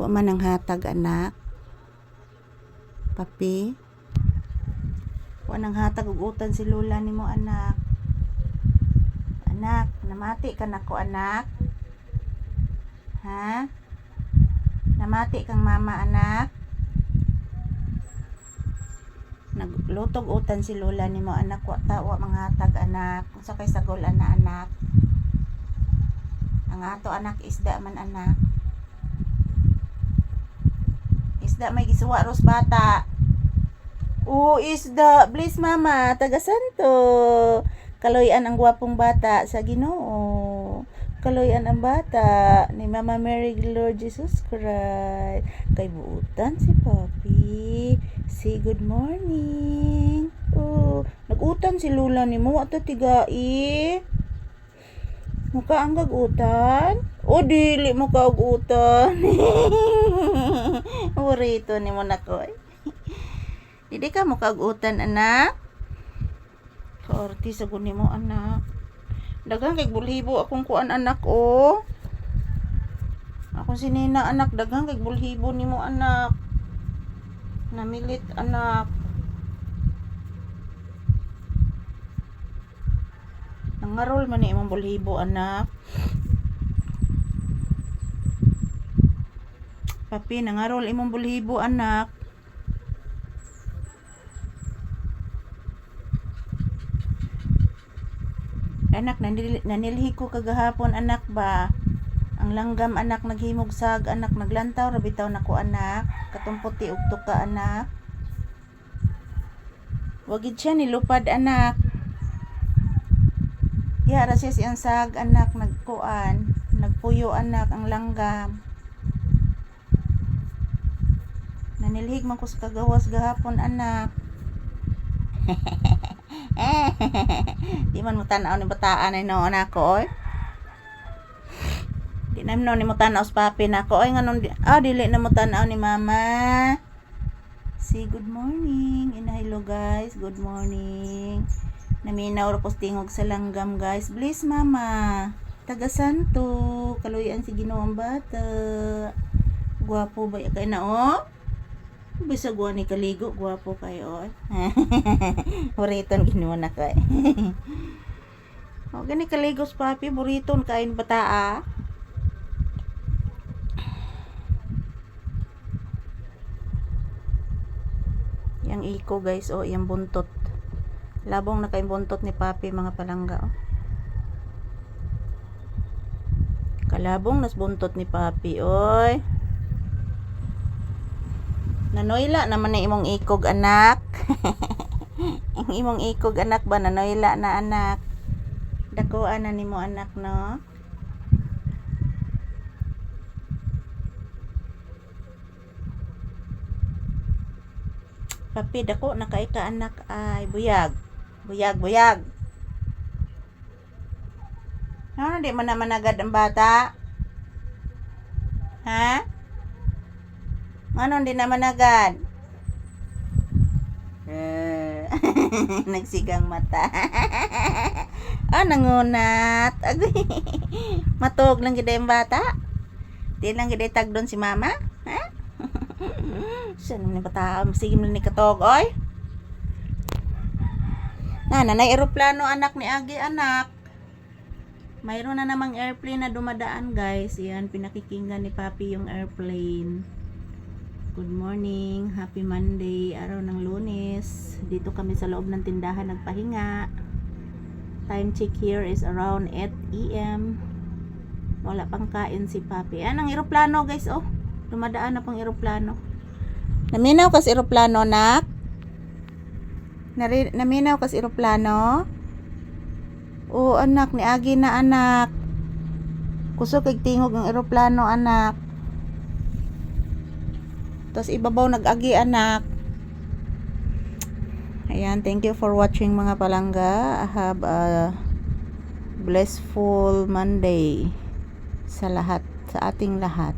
Wa man ang hatag anak. Papi. Wa nang hatag og utan si Lola nimo anak. Anak, namati ka na ko anak. Ha? Namati kang mama anak. Naglutog utan si Lola nimo anak wa ta wa manghatag anak. Unsa kay sagol ana anak? Ang ato anak isda man anak. Isda may gisuwa ros bata. Oo, isda. Please mama, taga Santo. Kaloyan ang gwapong bata sa Ginoo. Kaloyan ang bata ni Mama Mary Lord Jesus Christ. Kay buutan si Papi. Say good morning. Oh, nagutan si Lula ni mo. Ato tigai. Muka ang gagutan? O dili mo kagutan. Urito ni mo na ko. Dili ka mo kagutan anak. Kaorti sa guni mo anak. Daghang kay bulhibo akong kuan anak o. Ako si anak daghang kay bulhibo nimo anak. Namilit anak. Nangarol man ni imong bulhibo anak. Papi, nangarol imong bulhibo anak. Anak, nanil nanilhi ko kagahapon anak ba? Ang langgam anak naghimog sag anak naglantaw rabitaw nako anak. Katumputi ug tuka anak. Wagid siya nilupad anak. Ya ra siya siyang sag anak nagkuan. Nagpuyo anak ang langgam. Nanilhig man ko sa kagawas gahapon anak. Di man mo tanaw ni bataan ay noon ako oy. Di na no ni mo tanaw sa papi na ako oy nganon ah dili na mo tanaw ni mama. Say good morning. And hello guys. Good morning. Naminaw ra postingog sa langgam guys. Bless mama. Taga Santo. Kaluyan si Ginoong bata. Gwapo ba kay na oh? Bisa gwa ni kaligo, gwapo kayo. Buriton ginawa na eh. o gani kaligo sa papi, buriton kain bataa. Yang iko guys, oh, yung buntot. Labong na kay buntot ni papi mga palangga. Oh. Kalabong nas buntot ni papi, oy. Nanoyla naman na imong ikog anak. Ang imong ikog anak ba nanoyla na anak. Dakuan na nimo anak no. Papi dako na kay ka anak ay buyag. Buyag buyag. Ano di man naman agad ang bata? Ha? Ano di naman agad? Eh, Nagsigang mata. ah, nangunat. Matog lang gid yung bata. Di lang gid tag doon si mama. Ha? Saan ni bata? Sige mo ni katog, oy. Na, nanay eroplano anak ni Agi anak. Mayroon na namang airplane na dumadaan guys. Yan, pinakikinggan ni Papi yung airplane. Good morning, happy Monday, araw ng lunes. Dito kami sa loob ng tindahan nagpahinga. Time check here is around 8 a.m. Wala pang kain si Papi. Anong eroplano guys, oh. Dumadaan na pang eroplano. Naminaw kas eroplano, nak? Nari, naminaw kas eroplano? Oo, anak, ni Agi na anak. Kusog kay tingog ang eroplano, anak. Tapos ibabaw nag-agi anak. Ayan, thank you for watching mga palangga. I have a blissful Monday sa lahat, sa ating lahat.